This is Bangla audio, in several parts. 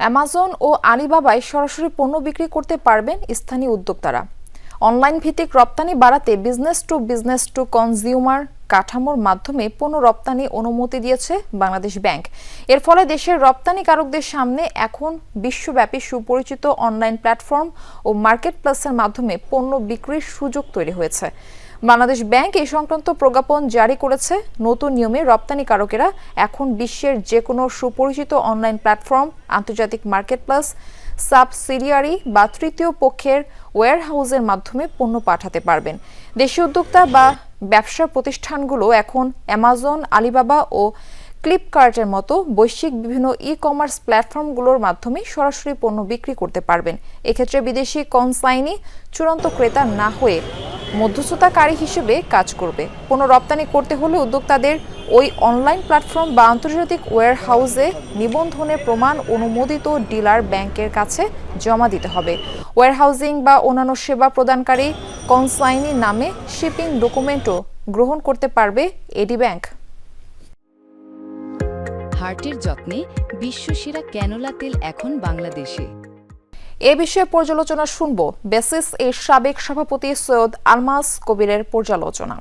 অ্যামাজন ও আলিবাবায় সরাসরি পণ্য বিক্রি করতে পারবেন স্থানীয় উদ্যোক্তারা। অনলাইন ভিত্তিক রপ্তানি বাড়াতে business to business to consumer কাঠামোর মাধ্যমে পণ্য রপ্তানি অনুমতি দিয়েছে বাংলাদেশ ব্যাংক। এর ফলে দেশের রপ্তানিকারকদের সামনে এখন বিশ্বব্যাপী সুপরিচিত অনলাইন প্ল্যাটফর্ম ও মার্কেট প্লাসের মাধ্যমে পণ্য বিক্রির সুযোগ তৈরি হয়েছে। বাংলাদেশ ব্যাংক এই সংক্রান্ত প্রজ্ঞাপন জারি করেছে। নতুন নিয়মে রপ্তানিকারকেরা এখন বিশ্বের যে কোনো সুপরিচিত অনলাইন প্ল্যাটফর্ম, আন্তর্জাতিক মার্কেট প্লাস সাবসিডিয়ারি বা তৃতীয় পক্ষের ওয়্যারহাউসের মাধ্যমে পণ্য পাঠাতে পারবেন। দেশীয় উদ্যোক্তা বা ব্যবসা প্রতিষ্ঠানগুলো এখন অ্যামাজন, আলিবাবা ও ফ্লিপকার্টের মতো বৈশ্বিক বিভিন্ন ই কমার্স প্ল্যাটফর্মগুলোর মাধ্যমে সরাসরি পণ্য বিক্রি করতে পারবেন। এক্ষেত্রে বিদেশি কনসাইনি, চূড়ান্ত ক্রেতা না হয়ে মধ্যস্থতাকারী হিসেবে কাজ করবে। পণ্য রপ্তানি করতে হলে উদ্যোক্তাদের ওই অনলাইন প্ল্যাটফর্ম বা আন্তর্জাতিক ওয়্যার হাউসে নিবন্ধনের প্রমাণ অনুমোদিত ডিলার ব্যাংকের কাছে জমা দিতে হবে। ওয়্যার হাউজিং বা অন্যান্য সেবা প্রদানকারী কনসাইনি নামে শিপিং ডকুমেন্টও গ্রহণ করতে পারবে এডি ব্যাংক। হার্টের যত্নে বিশ্বসেরা ক্যানোলা তেল এখন বাংলাদেশে। এ বিষয়ে পর্যালোচনা শুনব। বেসিস এর সাবেক সভাপতি সৈয়দ আলমাস কবিরের পর্যালোচনা।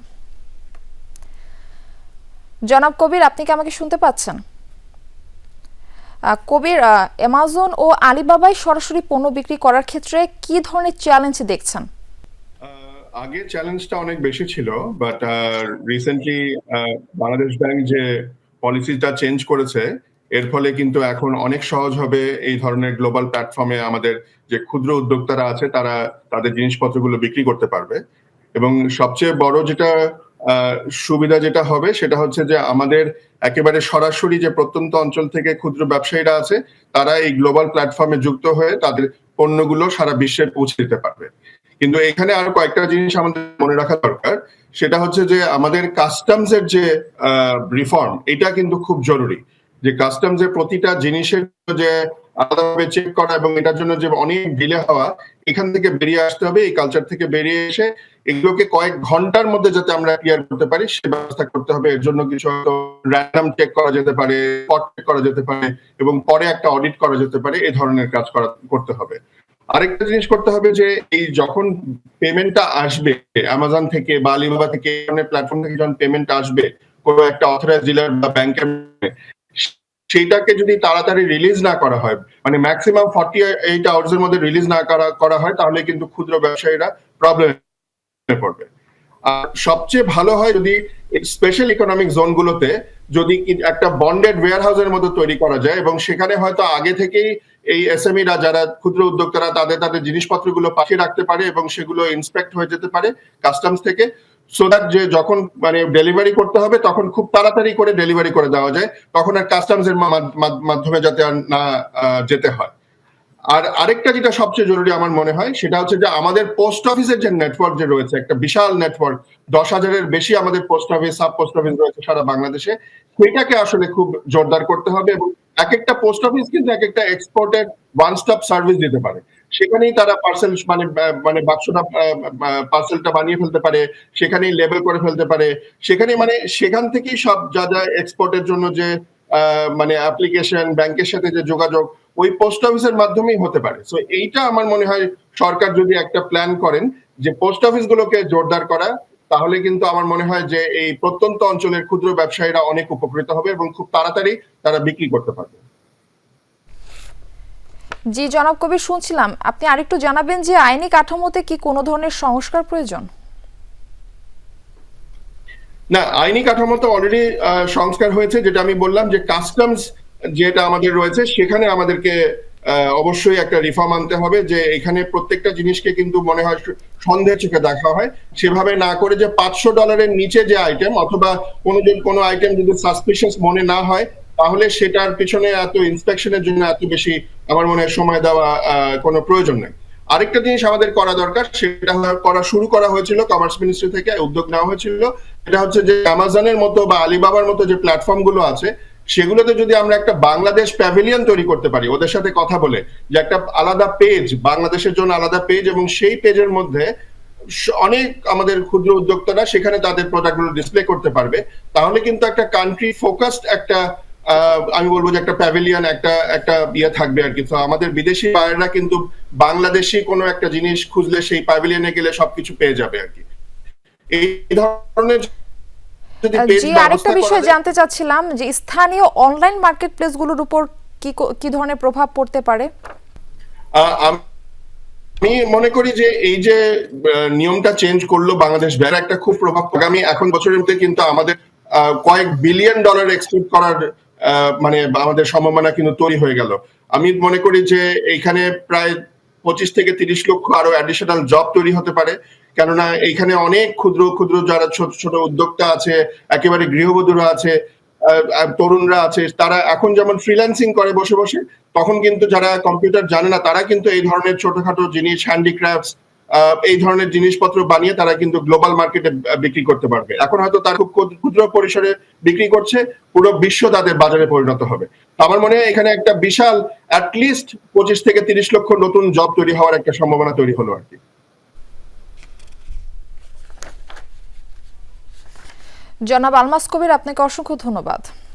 জনাব কবির, আপনি কি আমাকে শুনতে পাচ্ছেন? কবির অ্যামাজন ও আলিবাবায় সরাসরি পণ্য বিক্রি করার ক্ষেত্রে কি ধরনের চ্যালেঞ্জ দেখছেন? আগে চ্যালেঞ্জটা অনেক বেশি ছিল বাট রিসেন্টলি বাংলাদেশ ব্যাংক যে পলিসিটা চেঞ্জ করেছে এর ফলে কিন্তু এখন অনেক সহজ হবে এই ধরনের গ্লোবাল প্ল্যাটফর্মে আমাদের যে ক্ষুদ্র উদ্যোক্তারা আছে, তারা তাদের জিনিসপত্রগুলো বিক্রি করতে পারবে। এবং সবচেয়ে বড় যেটা সুবিধা যেটা হবে, সেটা হচ্ছে যে আমাদের একেবারে সরাসরি যে প্রত্যন্ত অঞ্চল থেকে ক্ষুদ্র ব্যবসায়ীরা আছে, তারা এই গ্লোবাল প্ল্যাটফর্মে যুক্ত হয়ে তাদের পণ্যগুলো সারা বিশ্বে পৌঁছে দিতে পারবে। কিন্তু এখানে আরও কয়েকটা জিনিস আমাদের মনে রাখা দরকার, সেটা হচ্ছে যে আমাদের কাস্টমস এর যে রিফর্ম এটা কিন্তু খুব জরুরি। যে কাস্টমস এর প্রতিটা জিনিসের যে আলাদাভাবে চেক করা এবং এটার জন্য যে অনেক ডিলে হওয়া, এখান থেকে বেরিয়ে আসতে হবে, এই কালচার থেকে বেরিয়ে এসে এগুলোকে কয়েক ঘণ্টার মধ্যে যাতে আমরা ক্লিয়ার করতে পারি, সে ব্যবস্থা করতে হবে। এর জন্য কিছু হয়তো র্যান্ডাম চেক করা যেতে পারে চেক করা যেতে পারে এবং পরে একটা অডিট করা যেতে পারে, এই ধরনের কাজ করা, করতে হবে। আরেকটা জিনিস করতে হবে যে, এই যখন পেমেন্টটা আসবে অ্যামাজন থেকে বা আলিবাবা থেকে প্ল্যাটফর্ম থেকে যখন পেমেন্ট আসবে, কোনো একটা অথরাইজ ডিলার বা ব্যাংকের সেইটাকে যদি তাড়াতাড়ি রিলিজ না করা হয় মানে ম্যাক্সিমাম ফর্টি এইট আওয়ার্স এর মধ্যে রিলিজ না করা করা হয়, তাহলে কিন্তু ক্ষুদ্র ব্যবসায়ীরা প্রবলেমে পড়বে। আর সবচেয়ে ভালো হয় যদি স্পেশাল ইকোনমিক জোনগুলোতে যদি একটা বন্ডেড ওয়্যার হাউসের মতো তৈরি করা যায় এবং সেখানে হয়তো আগে থেকেই এই এসএমইরা যারা ক্ষুদ্র উদ্যোক্তারা তাদের তাদের জিনিসপত্রগুলো পাঠিয়ে রাখতে পারে এবং সেগুলো ইন্সপেক্ট হয়ে যেতে পারে কাস্টমস থেকে সো দ্যাট যে যখন মানে ডেলিভারি করতে হবে, তখন খুব তাড়াতাড়ি করে ডেলিভারি করে দেওয়া যায়। তখন আর কাস্টমস এর মাধ্যমে যাতে আর না যেতে হয়। আর আরেকটা যেটা সবচেয়ে জরুরি আমার মনে হয়, সেটা হচ্ছে যে আমাদের পোস্ট অফিসের যে নেটওয়ার্ক যে রয়েছে, একটা বিশাল নেটওয়ার্ক দশ হাজারের বেশি আমাদের post office sub post office রয়েছে সারা বাংলাদেশে, সেটাকে আসলে খুব জোরদার করতে হবে এবং এক একটা পোস্ট অফিস কিন্তু এক একটা এক্সপোর্টের ওয়ান স্টপ সার্ভিস দিতে পারে। সেখানেই তারা পার্সেল মানে মানে বাক্সটা পার্সেলটা বানিয়ে ফেলতে পারে, সেখানেই লেবেল করে ফেলতে পারে। সেখানে মানে সেখান থেকেই সব যা যা এক্সপোর্টের জন্য যে মানে অ্যাপ্লিকেশন ব্যাংকের সাথে যে যোগাযোগ, ওই পোস্ট অফিসের মাধ্যমেই হতে পারে। সো এইটা আমার মনে হয় সরকার যদি একটা প্ল্যান করেন যে পোস্ট অফিসগুলোকে জোরদার করা, তাহলে কিন্তু আমার মনে হয় যে এই প্রত্যন্ত অঞ্চলের ক্ষুদ্র ব্যবসায়ীরা অনেক উপকৃত হবে এবং খুব তাড়াতাড়ি তারা বিক্রি করতে পারবে। জি, জনাব কবির, শুনছিলাম। আপনি আরেকটু জানাবেন যে আইনি কাঠামোতে কি কোনো ধরনের সংস্কার প্রয়োজন? না, আইনি কাঠামো তো অলরেডি সংস্কার হয়েছে, যেটা আমি বললাম যে কাস্টমস যেটা আমাদের রয়েছে, সেখানে আমাদেরকে অবশ্যই একটা রিফর্ম আনতে হবে যে এখানে প্রত্যেকটা জিনিসকে কিন্তু মনে হয় সন্দেহ চোখে দেখা হয়। সেভাবে না করে যে পাঁচশো ডলারের নিচে যে আইটেম অথবা কোনো যদি কোনো আইটেম যদি সাসপিশিয়াস মনে না হয় তাহলে সেটার পিছনে এত ইন্সপেকশনের জন্য এত বেশি আমার মনে হয় সময় দেওয়া কোনো প্রয়োজন নেই। আরেকটা জিনিস আমাদের করা দরকার, সেটা করা শুরু করা হয়েছিল কমার্স মিনিস্ট্রি থেকে, উদ্যোগ নেওয়া হয়েছিল। এটা হচ্ছে যে অ্যামাজনের মতো বা আলিবাবার মতো যে প্ল্যাটফর্মগুলো আছে, সেগুলোতে যদি আমরা একটা বাংলাদেশ প্যাভিলিয়ন তৈরি করতে পারি, ওদের সাথে কথা বলে, যে একটা আলাদা পেজ বাংলাদেশের জন্য আলাদা পেজ এবং সেই পেজের মধ্যে অনেক আমাদের ক্ষুদ্র উদ্যোক্তারা সেখানে তাদের প্রোডাক্টগুলো ডিসপ্লে করতে পারবে। তাহলে কিন্তু একটা কান্ট্রি ফোকাসড একটা আমি বলব যে একটা প্যাভিলিয়ন একটা একটা ইয়ে থাকবে আর কি। তো আমাদের বিদেশি বায়াররা কিন্তু বাংলাদেশি কোনো একটা জিনিস খুঁজলে সেই প্যাভিলিয়নে গেলে সবকিছু পেয়ে যাবে আর কি। এই ধরনের জি আরেকটা বিষয় জানতে চাচ্ছিলাম যে স্থানীয় অনলাইন মার্কেট প্লেসগুলোর উপর কি কি ধরনের প্রভাব পড়তে পারে? আমি মনে করি যে এই যে নিয়মটা চেঞ্জ করল বাংলাদেশ ব্যাংক একটা খুব প্রভাব আগামী এখন বছরের মধ্যে কিন্তু আমাদের কয়েক বিলিয়ন ডলার এক্সপোর্ট করার মানে আমাদের সম্ভাবনা কিন্তু তৈরি হয়ে গেল। আমি মনে করি যে এইখানে প্রায় পঁচিশ থেকে তিরিশ লক্ষ আরও অ্যাডিশনাল জব তৈরি হতে পারে। কেননা এইখানে অনেক ক্ষুদ্র ক্ষুদ্র যারা ছোট ছোট উদ্যোক্তা আছে, একেবারে গৃহবধূরা আছে তরুণরা আছে, তারা এখন যেমন ফ্রিল্যান্সিং করে বসে বসে, তখন কিন্তু যারা কম্পিউটার জানে না, তারা কিন্তু এই ধরনের ছোটখাটো জিনিস হ্যান্ডিক্রাফটস এই ধরনের জিনিসপত্র বানিয়ে তারা কিন্তু গ্লোবাল মার্কেটে বিক্রি করতে পারবে। এখন হয়তো তারা খুব ক্ষুদ্র- পরিসরে বিক্রি করছে, পুরো বিশ্ব তাদের বাজারে পরিণত হবে। আমার মনে হয় এখানে একটা বিশাল অ্যাটলিস্ট পঁচিশ থেকে তিরিশ লক্ষ নতুন জব তৈরি হওয়ার একটা সম্ভাবনা তৈরি হলো আর কি। জনাব আলমাস কবির, আপনাকে অসংখ্য ধন্যবাদ।